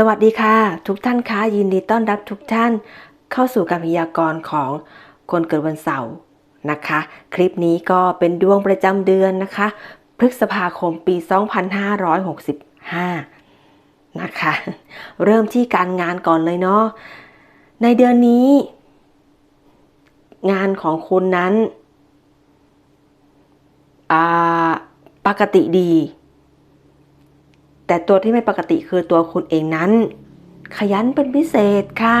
สวัสดีค่ะ ทุกท่านคะยินดีต้อนรับทุกท่านเข้าสู่การพยากรณ์ของคนเกิดวันเสาร์นะคะ คลิปนี้ก็เป็นดวงประจำเดือนนะคะ พฤษภาคมปี 2565 นะคะ เริ่มที่การงานก่อนเลยเนาะในเดือนนี้ งานของคุณนั้นปกติดี แต่ตัวที่ไม่ปกติคือตัวคุณเองนั้น ขยันเป็นพิเศษค่ะ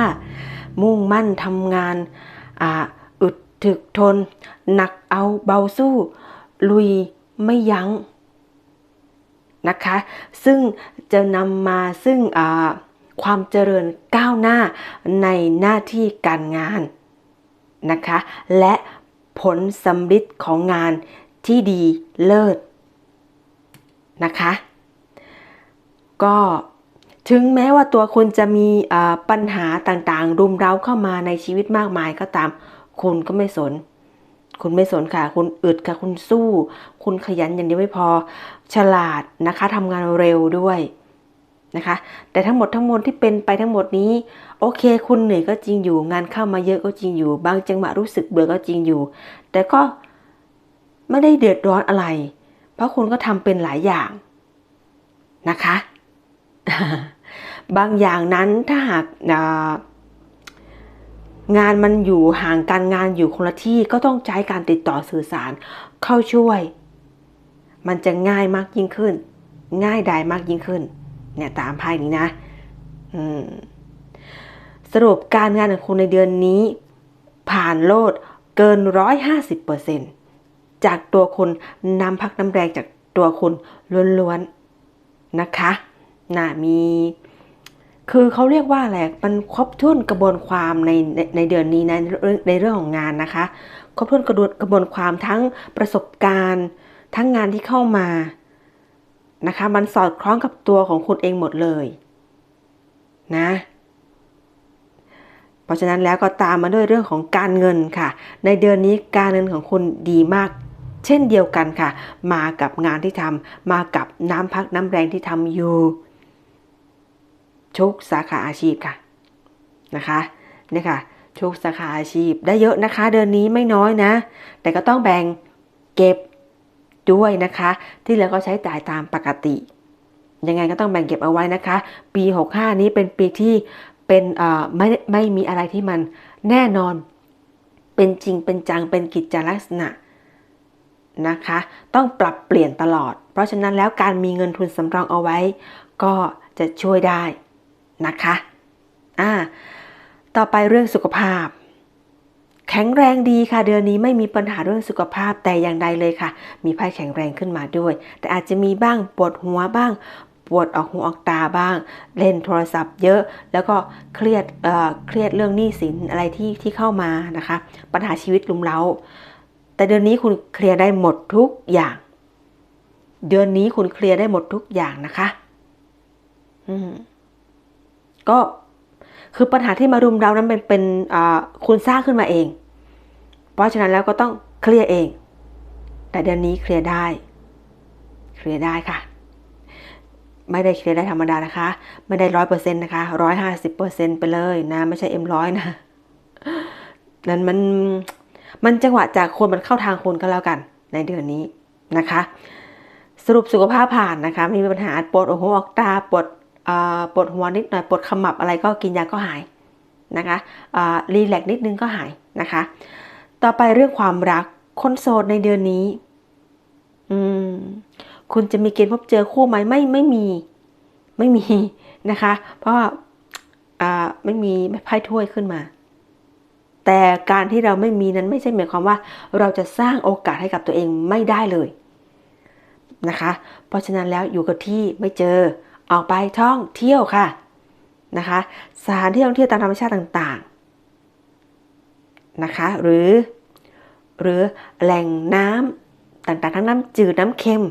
มุ่งมั่นทำงานอึดถึกทน หนักเอาเบาสู้ ลุยไม่ยั้งนะคะ ซึ่งจะนำมาซึ่งความเจริญก้าวหน้าในหน้าที่การงานนะคะ และผลสำลิดของงานที่ดีเลิศนะคะ ก็ถึงแม้ว่าตัวคุณจะมีปัญหาต่างๆ รุมเร้าเข้ามาในชีวิตมากมายก็ตาม คุณก็ไม่สน คุณไม่สนค่ะ คุณอึดค่ะ คุณสู้ คุณขยันอย่างเดียวไม่พอ ฉลาดนะคะทำงานเร็วด้วยนะคะ แต่ทั้งหมดทั้งมวลที่เป็นไปทั้งหมดนี้ โอเค คุณเหนื่อยก็จริงอยู่ งานเข้ามาเยอะก็จริงอยู่ บางจังหวะรู้สึกเบื่อก็จริงอยู่ แต่ก็ไม่ได้เดือดร้อนอะไร เพราะคุณก็ทำเป็นหลายอย่างนะคะ บางอย่างนั้นถ้าหากงานมันอยู่ห่างกันงานอยู่คนละที่ก็ต้องใช้การติดต่อสื่อสารเข้าช่วย มันจะง่ายมากยิ่งขึ้น ง่ายดายมากยิ่งขึ้น เนี่ยตามไพ่นี้นะสรุปการงานของคุณในเดือนนี้ ผ่านโลดเกิน150%จากตัวคุณนำพักน้ำแรงจากตัวคุณล้วนๆนะคะ น่ามี คือเขาเรียกว่าอะไรมันครบถ้วนกระบวนความในในในเดือนนี้ในในเรื่องของงานนะคะ ครบถ้วนกระบวนกระบวนความทั้งประสบการณ์ ทั้งงานที่เข้ามานะคะ มันสอดคล้องกับตัวของคุณเองหมดเลย นะ เพราะฉะนั้นแล้วก็ตามมาด้วยเรื่องของการเงินค่ะ ในเดือนนี้การเงินของคุณดีมากเช่นเดียวกันค่ะ มากับงานที่ทำมากับน้ำพักน้ำแรงที่ทำอยู่ ทุกสาขาอาชีพค่ะนะคะนี่ค่ะทุกสาขาอาชีพได้เยอะนะคะ เดือนนี้ไม่น้อยนะ แต่ก็ต้องแบ่งเก็บด้วยนะคะ ที่เหลือก็ใช้จ่ายตามปกติ ยังไงก็ต้องแบ่งเก็บเอาไว้นะคะ ปี 65 นี้เป็นปีที่เป็นไม่ไม่มีอะไรที่มันแน่นอน เป็นจริงเป็นจังเป็นกิจลักษณะนะคะ ต้องปรับเปลี่ยนตลอด เพราะฉะนั้นแล้วการมีเงินทุนสำรองเอาไว้ ก็จะช่วยได้ นะคะอ่าต่อไปเรื่องสุขภาพ แข็งแรงดีค่ะ เดือนนี้ไม่มีปัญหาเรื่องสุขภาพแต่อย่างใดเลยค่ะ มีไพ่แข็งแรงขึ้นมาด้วย แต่อาจจะมีบ้างปวดหัวบ้างปวดออกหูออกตาบ้าง เล่นโทรศัพท์เยอะ แล้วก็เครียดเอ่อเครียดเรื่องหนี้สินอะไรที่ที่เข้ามานะคะ ปัญหาชีวิตลุมเล้า แต่เดือนนี้คุณเคลียร์ได้หมดทุกอย่าง เดือนนี้คุณเคลียร์ได้หมดทุกอย่างนะคะ อืม ก็คือปัญหาที่มารุมเรานั้นเป็นเป็นคุณสร้างขึ้นมาเอง เพราะฉะนั้นแล้วก็ต้องเคลียร์เอง แต่เดือนนี้เคลียร์ได้ เคลียร์ได้ค่ะ ไม่ได้เคลียร์ได้ธรรมดานะคะ ไม่ได้ร้อยเปอร์เซ็นต์นะคะร้อยห้าสิบเปอร์เซ็นต์ไปเลยนะ ไม่ใช่เอ็มร้อยนะนั้นมันมันจังหวะจากคนมันเข้าทางคนก็แล้วกันในเดือนนี้นะคะ สรุปสุขภาพผ่านนะคะไม่มีปัญหาปวดโอ้โหออกตาปวด ปวดหัวนิดหน่อยปวดขมับอะไรก็กินยาก็หายนะคะรีแลกนิดนึงก็หายนะคะ ต่อไปเรื่องความรักคนโสดในเดือนนี้ อืมคุณจะมีเกณฑ์พบเจอคู่ไหมไม่ไม่มี ไม่มีนะคะ เพราะอ่าไม่มีไพ่ถ้วยขึ้นมา แต่การที่เราไม่มีนั้นไม่ใช่หมายความว่า เราจะสร้างโอกาสให้กับตัวเองไม่ได้เลยนะคะ เพราะฉะนั้นแล้วอยู่กับที่ไม่เจอ ออกไปท่องเที่ยวค่ะนะคะสถานที่ท่องเที่ยวตามธรรมชาติต่างๆนะคะหรือหรือแหล่งน้ำต่างๆทั้งน้ำจืดน้ำเค็ม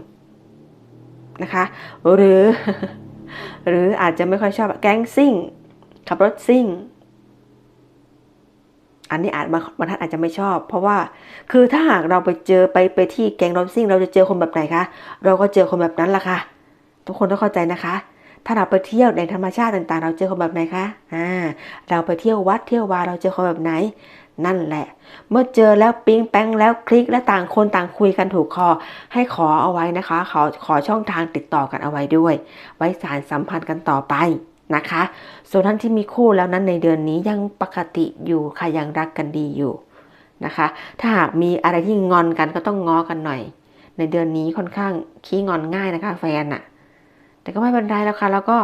นะคะหรือหรืออาจจะไม่ค่อยชอบแก๊งซิ่ง ขับรถซิ่ง อันนี้อาจบางท่านอาจจะไม่ชอบ เพราะว่าคือถ้าหากเราไปเจอไปไปที่แก๊งรถซิ่ง เราจะเจอคนแบบไหนคะเราก็เจอคนแบบนั้นละค่ะ ทุกคนต้องเข้าใจนะคะ ถ้าเราไปเที่ยวในธรรมชาติต่างๆ เราเจอคนแบบไหนคะอ่าเราไปเที่ยววัดเที่ยววาเราเจอคนแบบไหน นั่นแหละ เมื่อเจอแล้วปิ๊งแป้งแล้วคลิกและต่างคนต่างคุยกันถูกคอ ให้ขอเอาไว้นะคะ ขอขอช่องทางติดต่อกันเอาไว้ด้วย ไว้สารสัมพันธ์กันต่อไปนะคะ ส่วนท่านที่มีคู่แล้วนั้นในเดือนนี้ยังปกติอยู่ค่ะยังรักกันดีอยู่นะคะ ถ้าหากมีอะไรที่งอนกันก็ต้องง้อกันหน่อย ในเดือนนี้ค่อนข้างขี้งอนง่ายนะคะแฟนอะ แต่ก็ไม่เป็นไรแล้วค่ะแล้วก็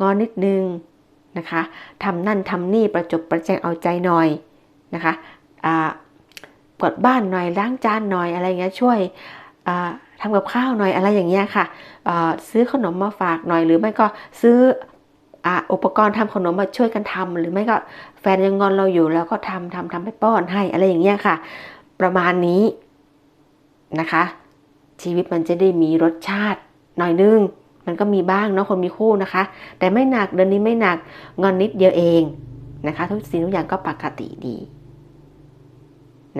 งอนนิดนึงนะคะทำนั่นทำนี่ประจบประแจงเอาใจหน่อยนะคะกวาดบ้านหน่อยล้างจานหน่อยอะไรเงี้ยช่วยทำกับข้าวหน่อยอะไรอย่างเงี้ยค่ะซื้อขนมมาฝากหน่อยหรือไม่ก็ซื้ออุปกรณ์ทำขนมมาช่วยกันทำหรือไม่ก็แฟนยังงอนเราอยู่แล้วก็ทำทำทำให้ป้อนให้อะไรอย่างเงี้ยค่ะ ประมาณนี้นะคะ ชีวิตมันจะได้มีรสชาติหน่อยนึง มันก็มีบ้างเนาะคนมีคู่นะคะ แต่ไม่หนักเดือนนี้ไม่หนักงอนนิดเดียวเองนะคะ ทุกสิ่งทุกอย่างก็ปกติดี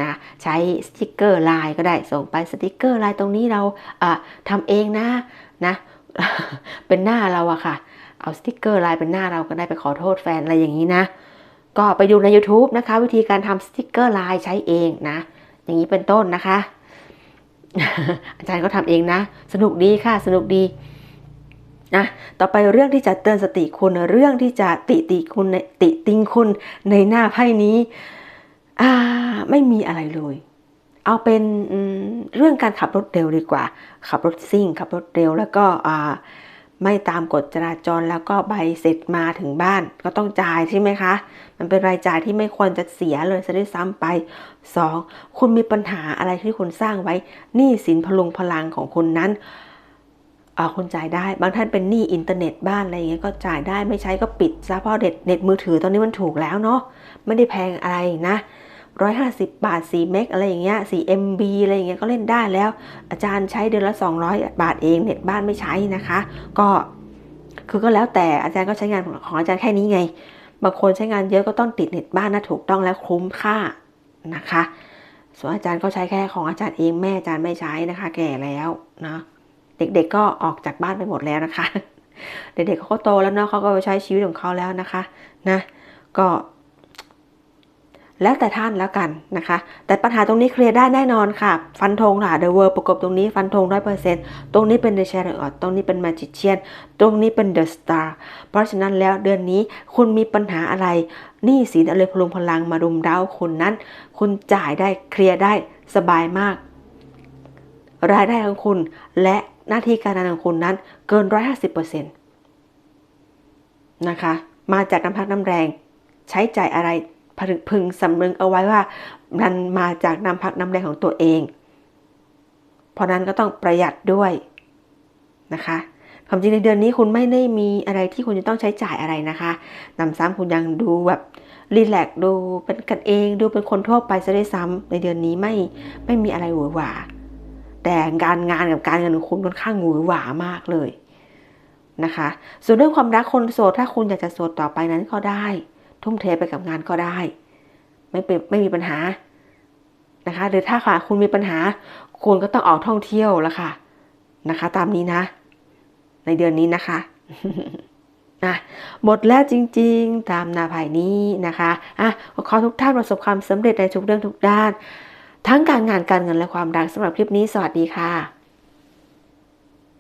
นะใช้สติกเกอร์ไลน์ก็ได้ส่งไปสติกเกอร์ไลน์ตรงนี้เราทำเองนะนะเป็นหน้าเราอะค่ะ เอาสติกเกอร์ลายเป็นหน้าเราก็ได้ไปขอโทษแฟนอะไรอย่างนี้นะ ก็ไปดูใน YouTube นะคะ วิธีการทำสติกเกอร์ลายใช้เองนะ อย่างนี้เป็นต้นนะคะ อาจารย์ก็ทำเองนะ สนุกดีค่ะสนุกดี นะต่อไปเรื่องที่จะเตือนสติคุณเรื่องที่จะติติคุณติติงคุณในหน้าไพ่นี้อ่าไม่มีอะไรเลย เอาเป็นเรื่องการขับรถเร็วดีกว่า ขับรถซิ่ง ขับรถเร็วแล้วก็อ่าไม่ตามกฎจราจรแล้วก็ใบเสร็จมาถึงบ้าน ก็ต้องจ่ายใช่ไหมคะ มันเป็นรายจ่ายที่ไม่ควรจะเสียเลยจะได้ซ้ำไป 2. คุณมีปัญหาอะไรที่คุณสร้างไว้หนี้สินพลุงพลังของคุณนั้น คุณจ่ายได้ บางท่านเป็นหนี้อินเทอร์เน็ตบ้านอะไรเงี้ยก็จ่ายได้ไม่ใช้ก็ปิดซะเพราะเด็ดเน็ตมือถือตอนนี้มันถูกแล้วเนาะไม่ได้แพงอะไรนะ150บาท4เมกอะไรอย่างเงี้ย4 MB อะไรอย่างเงี้ยก็เล่นได้แล้ว อาจารย์ใช้เดือนละ 200 บาทเองเน็ตบ้านไม่ใช้นะคะ ก็คือก็แล้วแต่อาจารย์ก็ใช้งานของอาจารย์แค่นี้ไง บางคนใช้งานเยอะก็ต้องติดเน็ตบ้านนะถูกต้องแล้วคุ้มค่านะคะ ส่วนอาจารย์ก็ใช้แค่ของอาจารย์เองแม่อาจารย์ไม่ใช้นะคะ แก่แล้วนะ เด็กๆ ก็ออกจากบ้านไปหมดแล้วนะคะ เด็กๆเขาก็โตแล้วเนาะเขาก็ใช้ชีวิตของเขาแล้วนะคะนะก็แล้วแต่ท่านแล้วกันนะคะ แต่ปัญหาตรงนี้เคลียร์ได้แน่นอนค่ะ ฟันธงค่ะเดอะเวิร์ประกบตรงนี้ฟันธงร้อยเปอร์เซ็นต์ตรงนี้เป็นเดอะแชร์ออตตรงนี้เป็นมาจิเชียนตรงนี้เป็นเดอะสตาร์เพราะฉะนั้นแล้วเดือนนี้คุณมีปัญหาอะไรหนี้สินอะไรพลุงพลังมารุมเร้าคุณนั้น คุณจ่ายได้เคลียร์ได้สบายมาก รายได้ของคุณและ หน้าที่การงานของคุณนั้นเกินร้อยห้าสิบเปอร์เซ็นต์นะคะ มาจากน้ำพักน้ำแรง ใช้จ่ายอะไรพึงสำนึกเอาไว้ว่ามันมาจากน้ำพักน้ำแรงของตัวเอง เพราะนั้นก็ต้องประหยัดด้วยนะคะความจริงในเดือนนี้คุณไม่ได้มีอะไรที่คุณจะต้องใช้จ่ายอะไรนะคะนำซ้ำคุณยังดูแบบรีแลกดูเป็นกันเอง ดูเป็นคนทั่วไปซะด้วยซ้ำในเดือนนี้ไม่ไม่มีอะไรหวือหวา แต่การงานกับการเงินของคุณค่อนข้างหวือหวามากเลยนะคะ ส่วนเรื่องความรักคนโสดถ้าคุณอยากจะโสดต่อไปนั้นก็ได้ ทุ่มเทไปกับงานก็ได้ ไม่เป็นไม่มีปัญหานะคะหรือถ้าค่ะคุณมีปัญหา คุณก็ต้องออกท่องเที่ยวแล้วค่ะนะคะ ตามนี้นะ ในเดือนนี้นะคะนะหมดแล้วจริง ๆ ตามนาภายนี้นะคะอะขอทุกท่านประสบความสำเร็จในทุกเรื่องทุกด้าน ทั้งการงานการเงินและความรักสำหรับคลิปนี้สวัสดีค่ะ